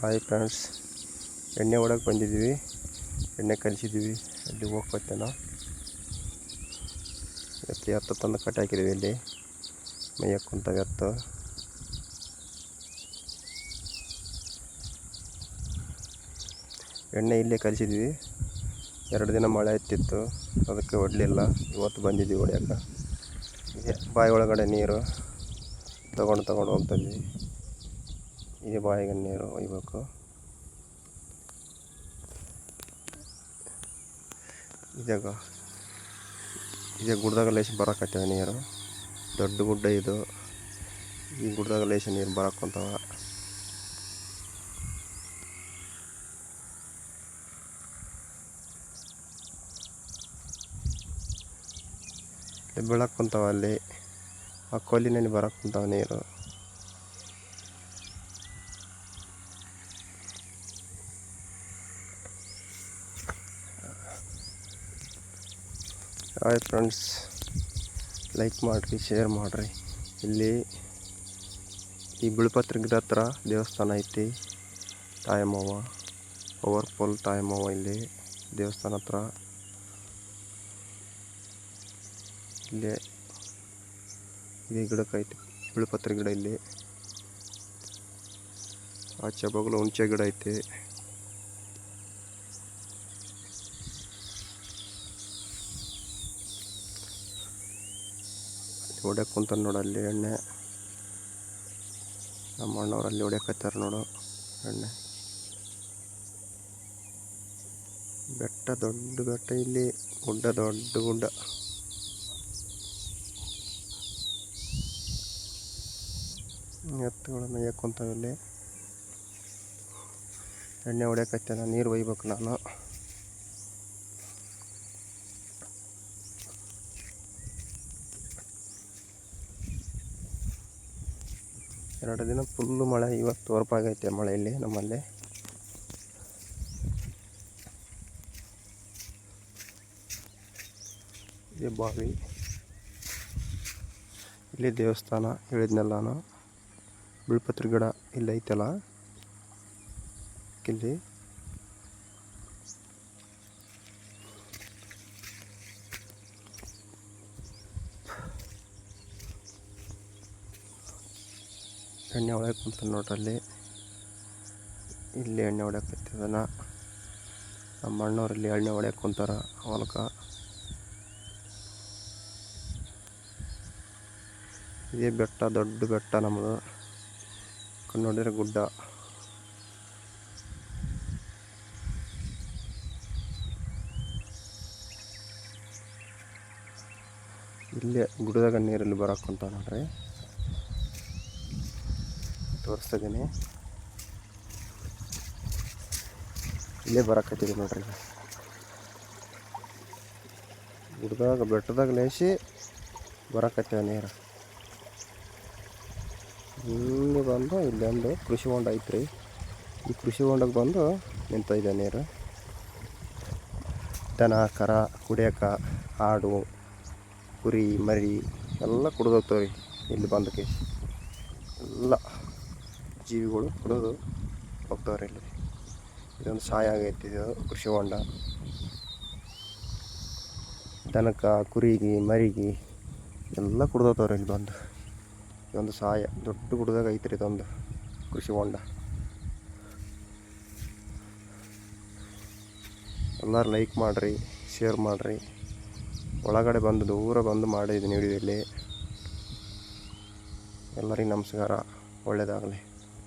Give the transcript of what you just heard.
Hi friends ಎಣ್ಣೆ ಹೊಡಕ್ಕೆ ಬಂದಿದ್ದೀವಿ ಎಣ್ಣೆ ಕಲಿಸಿದ್ದೀವಿ ಅಲ್ಲಿ ಹೋಗ್ಕೊತ್ತೆ ನಾವು ಎತ್ತು ಎತ್ತು ತಂದು ಕಟ್ಟಿ ಹಾಕಿದ್ದೀವಿ ಇಲ್ಲಿ. ಮೈಯಕ್ಕೆ ಕುಂತಾವೆ ಎತ್ತು ಎಣ್ಣೆ ಇಲ್ಲೇ ಕಲಿಸಿದ್ವಿ. ಎರಡು ದಿನ ಮಳೆ ಇತ್ತಿತ್ತು ಅದಕ್ಕೆ ಹೊಡಲಿಲ್ಲ ಇವತ್ತು ಬಂದಿದ್ದೀವಿ ಹೊಡೆಯಕ್ಕೆ ಬಾಯಿ ಒಳಗಡೆ ನೀರು. ತೊಗೊಂಡು ತಗೊಂಡು ಹೋಗ್ತಿದ್ವಿ ಇದೆ ಬಾಯಿಗೆ ನೀರು ಒಯ್ಬೇಕು ಇದಾಗ ಇದೆ ಗುಡ್ದಾಗ ಲೇಸಿ ಬರಕತ್ತವೆ ನೀರು ದೊಡ್ಡ ಗುಡ್ಡ ಇದು ಈ ಗುಡ್ದಾಗ ಲೇಸಿ ನೀರು ಬರಕ್ಕಂತಾವ ಬೀಳಕ್ಕಂತವ ಕುಂತಾವ ಅಲ್ಲಿ ಆ ಕೊಲ್ಲಿನಲ್ಲಿ ಬರಕ್ಕೆ ಕುಂತಾವ ನೀರು ಹಾಯ್ ಫ್ರೆಂಡ್ಸ್, ಲೈಕ್ ಮಾಡಿರಿ, ಶೇರ್ ಮಾಡಿರಿ. ಇಲ್ಲಿ ಈ ಬಿಳ್ಪತ್ರಿ ಗಿಡ ಹತ್ರ ದೇವಸ್ಥಾನ ಐತಿ. ತಾಯಮ್ಮವ್ವ ಪವರ್ಫುಲ್ ತಾಯಮ್ಮವ್ವ ಇಲ್ಲಿ ದೇವಸ್ಥಾನ ಹತ್ರ. ಇಲ್ಲಿ ಇದೇ ಗಿಡಕ್ಕೆ ಐತಿ ಬಿಳ್ಪತ್ರಿ ಗಿಡ ಇಲ್ಲಿ. ಆಚೆ ಬಗಲು ಹುಂಚೆ ಗಿಡ ಐತಿ. ಹೊಡ್ಯಕ್ಕೆ ಕುಂತಾನೆ ನೋಡು ಅಲ್ಲಿ ಎಣ್ಣೆ. ನಮ್ಮ ಅಣ್ಣವ್ರು ಅಲ್ಲಿ ಹೊಡ್ಯಕತ್ತಾರ ನೋಡು ಎಣ್ಣೆ. ಬೆಟ್ಟ ದೊಡ್ಡ ಬೆಟ್ಟ ಇಲ್ಲಿ, ಗುಡ್ಡ ದೊಡ್ಡ ಗುಡ್ಡ. ಎತ್ತುಗಳು ಮೇಯಕ್ಕೆ ಕುಂತಾವ ಇಲ್ಲಿ. ಎಣ್ಣೆ ನಾನು ನೀರು ಒಯ್ಬೇಕು ನಾನು. ಎರಡು ದಿನ ಫುಲ್ಲು ಮಳೆ, ಇವತ್ತು ಹೊರಪಾಗೈತೆ ಮಳೆ ಇಲ್ಲಿ ನಮ್ಮಲ್ಲಿ. ಇದೆ ಬಾವಿ. ಇಲ್ಲಿ ದೇವಸ್ಥಾನ ಹೇಳಿದ್ನಲ್ಲ ನಾನು. ಬಿಳ್ಪತ್ರಿ ಗಿಡ ಇಲ್ಲೈತಲ್ಲ. ಇಲ್ಲಿ. ಎಣ್ಣೆ ಹೊಡ್ಯಕ್ಕೆ ಕುಂತ ನೋಡ್ರಿ ಅಲ್ಲಿ ಇಲ್ಲಿ ಎಣ್ಣೆ ಹೊಡ್ಯಕತ್ತಿದನ ನಮ್ಮ ಅಣ್ಣವ್ರಲ್ಲಿ ಎಣ್ಣೆ ಹೊಡ್ಯಕ್ಕೆ ಕುಂತಾರ ಹೊಲಕ. ಇದೇ ಬೆಟ್ಟ, ದೊಡ್ಡ ಬೆಟ್ಟ ನಮ್ಮದು ನೋಡಿದ್ರೆ ಗುಡ್ಡ. ಇಲ್ಲೇ ಗುಡ್ಡದಾಗ ನೀರಲ್ಲಿ ಬರಕ್ಕಂತ ನೋಡ್ರಿ. ತೋರಿಸ್ತಾ ಇದ್ದೀನಿ ಇಲ್ಲೇ ಬರಕತ್ತಿದೆ ನೋಡ್ರಿ ಗುಡ್ದಾಗ ಬೆಟ್ಟದಾಗ ಲೇಸಿ ಬರಕತ್ತಿದೆ ನೀರು. ಇಲ್ಲಿ ಬಂದು ಇಲ್ಲೊಂದು ಕೃಷಿ ಹೊಂಡ ಐತ್ರಿ. ಈ ಕೃಷಿ ಹೊಂಡಕ್ಕೆ ಬಂದು ನಿಂತೈತೆ ನೀರು. ದನ, ಕರ, ಕುಡಿಯೋಕೆ, ಆಡು, ಕುರಿ, ಮರಿ ಎಲ್ಲ ಕುಡ್ದೋಗ್ತಾವ್ರಿ ಇಲ್ಲಿ ಬಂದು ಎಲ್ಲ ಜೀವಿಗಳು ಕೊಡೋದು ಹೋಗ್ತವ್ರೆ ಇಲ್ಲಿ ಇದೊಂದು ಸಹಾಯ ಆಗೈತಿ, ಇದು ಕೃಷಿ ಹೊಂಡ. ದನಕ ಕುರಿಗೆ, ಮರಿಗೆ ಎಲ್ಲ ಕುಡ್ದೋತವ್ರೆ ಇಲ್ಲಿ ಬಂದು ಇದೊಂದು ಸಹಾಯ. ದೊಡ್ಡ ಕುಡ್ದಾಗ ಐತ್ರಿ ಇದೊಂದು ಕೃಷಿ ಹೊಂಡ. ಎಲ್ಲರೂ ಲೈಕ್ ಮಾಡಿರಿ ಶೇರ್ ಮಾಡಿರಿ. ಒಳಗಡೆ ಬಂದು, ದೂರ ಬಂದು ಮಾಡಿದ್ದೀನಿ ವಿಡಿಯೋ ಇಲ್ಲಿ ಎಲ್ಲರಿಗೂ ನಮಸ್ಕಾರ. ಒಳ್ಳೆಯದಾಗಲಿ